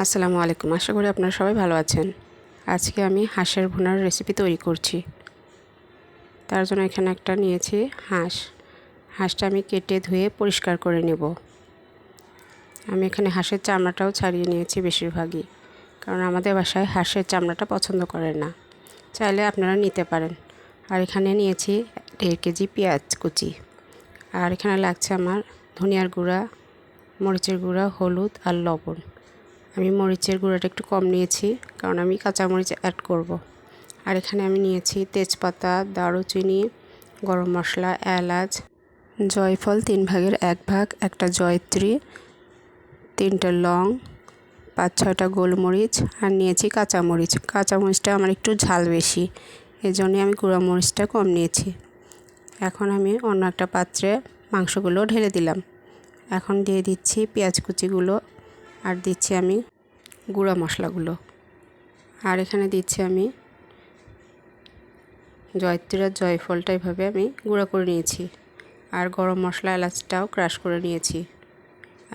আসসালামু আলাইকুম। আশা করি আপনারা সবাই ভালো আছেন। আজকে আমি হাঁসের ভুনার রেসিপি তৈরি করছি। তার জন্য এখানে একটা নিয়েছি হাঁস। হাঁসটা আমি কেটে ধুয়ে পরিষ্কার করে নেব। আমি এখানে হাঁসের চামড়াটাও ছাড়িয়ে নিয়েছি বেশিরভাগই। কারণ আমাদের বাসায় হাঁসের চামড়াটা পছন্দ করে না। চাইলে আপনারা নিতে পারেন। আর এখানে নিয়েছি দেড় কেজি পেঁয়াজ কুচি। আর এখানে লাগছে আমার ধনিয়ার গুঁড়া, মরিচের গুঁড়া, হলুদ আর লবণ। আমি মরিচের গুঁড়োটা একটু কম নিয়েছি, কারণ আমি কাঁচামরিচ অ্যাড করব। আর এখানে আমি নিয়েছি তেজপাতা, দারুচিনি, গরম মশলা, এলাচ, জয়ফল তিন ভাগের এক ভাগ, একটা জয়ত্রী, তিনটা লং, পাঁচ ছয়টা গোলমরিচ, আর নিয়েছি কাঁচামরিচ। কাঁচামরিচটা আমার একটু ঝাল বেশি এই জন্যে আমি মরিচটা কম নিয়েছি। এখন আমি অন্য একটা পাত্রে মাংসগুলো ঢেলে দিলাম। এখন দিয়ে দিচ্ছি পেঁয়াজ কুচিগুলো আর দিচ্ছি আমি গুঁড়া মশলাগুলো। আর এখানে দিচ্ছি আমি জয়ত্রীর জয়ফলটা এভাবে আমি গুঁড়া করে নিয়েছি। আর গরম মশলা এলাচটাও ক্রাশ করে নিয়েছি।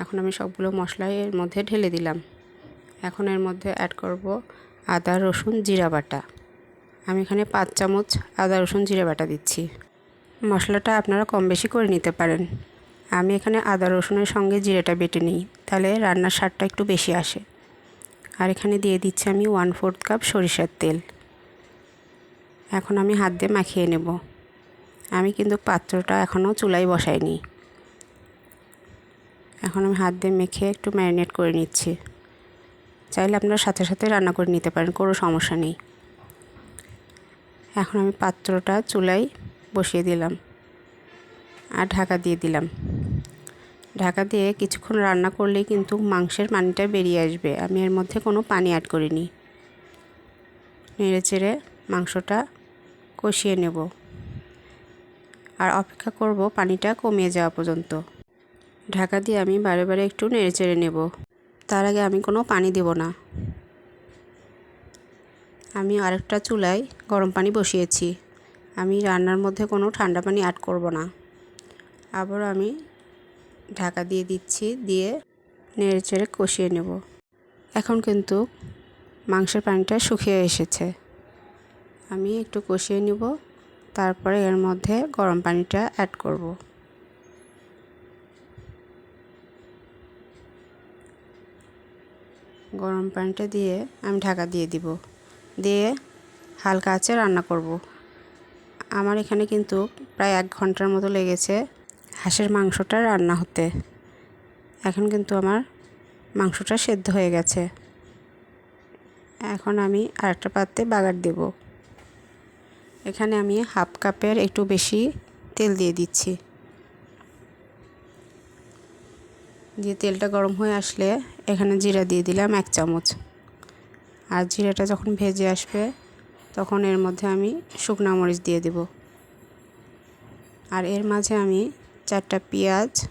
এখন আমি সবগুলো মশলা এর মধ্যে ঢেলে দিলাম। এখন এর মধ্যে অ্যাড করব আদা, রসুন, জিরা বাটা। আমি এখানে পাঁচ চামচ আদা, রসুন, জিরা বাটা দিচ্ছি। মশলাটা আপনারা কম বেশি করে নিতে পারেন। আমি এখানে আদা, রসুনের সঙ্গে জিরেটা বেটে নিই, তাহলে রান্নার স্বাদটা একটু বেশি আসে। আর এখানে দিয়ে দিচ্ছি আমি ওয়ান ফোর্থ কাপ সরিষার তেল। এখন আমি হাত দিয়ে মাখিয়ে নেব। আমি কিন্তু পাত্রটা এখনও চুলায় বসাইনি। এখন আমি হাত দিয়ে মেখে একটু ম্যারিনেট করে নিচ্ছি। চাইলে আপনারা সাথে সাথে রান্না করে নিতে পারেন, কোনো সমস্যা নেই। এখন আমি পাত্রটা চুলায় বসিয়ে দিলাম। আর ঢাকা দিয়ে দিলাম। ঢাকা দিয়ে কিছুক্ষণ রান্না করলেই কিন্তু মাংসের পানিটা বেরিয়ে আসবে। আমি এর মধ্যে কোনো পানি অ্যাড করিনি। নেড়ে চেড়ে মাংসটা কষিয়ে নেব। আর অপেক্ষা করব পানিটা কমিয়ে যাওয়া পর্যন্ত। ঢাকা দিয়ে আমি বারে বারে একটু নেড়ে চেড়ে নেব। তার আগে আমি কোনো পানি দেব না। আমি আরেকটা চুলায় গরম পানি বসিয়েছি। আমি রান্নার মধ্যে কোনো ঠান্ডা পানি অ্যাড করব না। আবার আমি ঢাকা দিয়ে দিচ্ছি, দিয়ে নেড়ে চেড়ে কষিয়ে নেব। এখন কিন্তু মাংসের পানিটা শুকিয়ে এসেছে। আমি একটু কষিয়ে নেব, তারপরে এর মধ্যে গরম পানিটা অ্যাড করব। গরম পানিটা দিয়ে আমি ঢাকা দিয়ে দিব। দিয়ে হালকা আঁচে রান্না করব। আমার এখানে কিন্তু প্রায় এক ঘণ্টার মতো লেগেছে হাঁসের মাংসটা রান্না হতে। এখন কিন্তু আমার মাংসটা সেদ্ধ হয়ে গেছে। এখন আমি আরেকটা পাত্রে বাগার দেব। এখানে আমি হাফ কাপের একটু বেশি তেল দিয়ে দিচ্ছি। দিয়ে তেলটা গরম হয়ে আসলে এখানে জিরা দিয়ে দিলাম এক চামচ। আর জিরাটা যখন ভেজে আসবে, তখন এর মধ্যে আমি শুকনা মরিচ দিয়ে দেব। আর এর মাঝে আমি চারটা পেঁয়াজ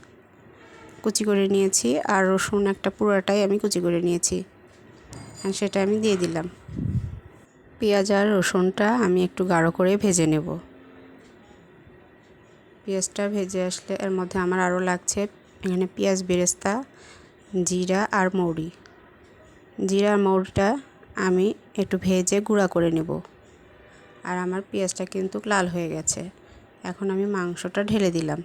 কুচি করে নিয়েছি আর রসুন একটা পুরোটাই আমি কুচি করে নিয়েছি। আর সেটা আমি দিয়ে দিলাম। পেঁয়াজ আর রসুনটা আমি একটু গাঢ় করে ভেজে নেব। পেঁয়াজটা ভেজে আসলে এর মধ্যে আমার আরও লাগছে এখানে পেঁয়াজ, বেরেস্তা, জিরা আর মৌরি। জিরা আর মৌরিটা আমি একটু ভেজে গুঁড়া করে নেব। আর আমার পেঁয়াজটা কিন্তু লাল হয়ে গেছে। এখন আমি মাংসটা ঢেলে দিলাম।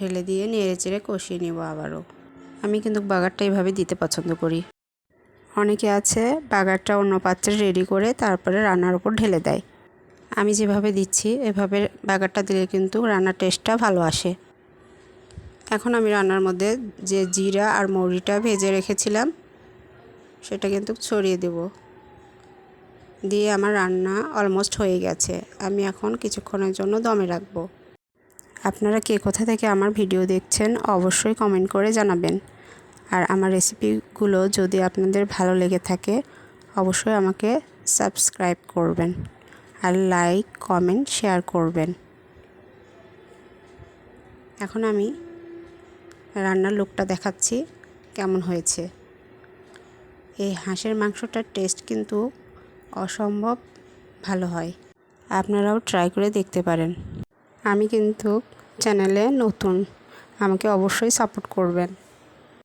ঢেলে দিয়ে নেড়ে চেড়ে কষিয়ে নেব আবারও। আমি কিন্তু বাগারটা এইভাবে দিতে পছন্দ করি। অনেকে আছে, বাগারটা অন্য পাত্রে রেডি করে তারপরে রান্নার উপর ঢেলে দেয়। আমি যেভাবে দিচ্ছি, এভাবে বাগারটা দিলে কিন্তু রান্নার টেস্টটা ভালো আসে। এখন আমি রান্নার মধ্যে যে জিরা আর মৌরিটা ভেজে রেখেছিলাম, সেটা কিন্তু ছড়িয়ে দেব। দিয়ে আমার রান্না অলমোস্ট হয়ে গেছে। আমি এখন কিছুক্ষণের জন্য দমে রাখব। আপনারা কে কোথা থেকে আমার ভিডিও দেখছেন অবশ্যই কমেন্ট করে জানাবেন। আর আমার রেসিপিগুলো যদি আপনাদের ভালো লেগে থাকে, অবশ্যই আমাকে সাবস্ক্রাইব করবেন আর লাইক, কমেন্ট, শেয়ার করবেন। এখন আমি রান্নার লুকটা দেখাচ্ছি কেমন হয়েছে। এই হাঁসের মাংসটার টেস্ট কিন্তু অসম্ভব ভালো হয়। আপনারাও ট্রাই করে দেখতে পারেন। আমি কিন্তু চ্যানেলে নতুন। আমাকে অবশ্যই সাপোর্ট করবেন।